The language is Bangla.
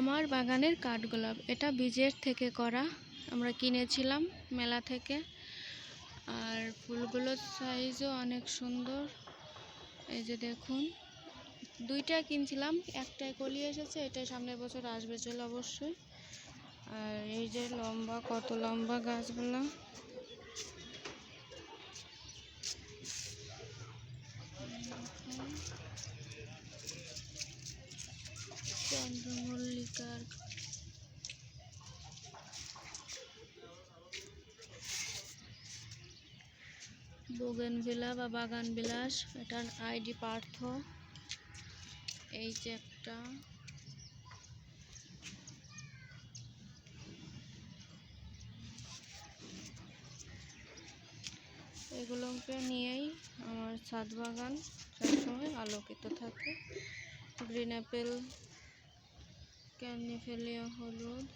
আমার বাগানের কাঠগোলাপ, এটা বীজের থেকে করা। আমরা কিনেছিলাম মেলা থেকে। আর ফুলগুলোর সাইজও অনেক সুন্দর। এই যে দেখুন, দুইটা কিনছিলাম একটাই কলি এসেছে, এটা সামনের বছর আসবে চলে অবশ্যই। আর এই যে লম্বা, কত লম্বা গাছগুলো। বোগেনভিলা বা বাগান বিলাস এটার আইডি পার্থ। এই যে একটা। এগুলোকে নিয়েই আমার ছাদ বাগান সবসময় আলোকিত থাকে। গ্রিন অ্যাপেল ক্যানিফেলিয়া হলুদ।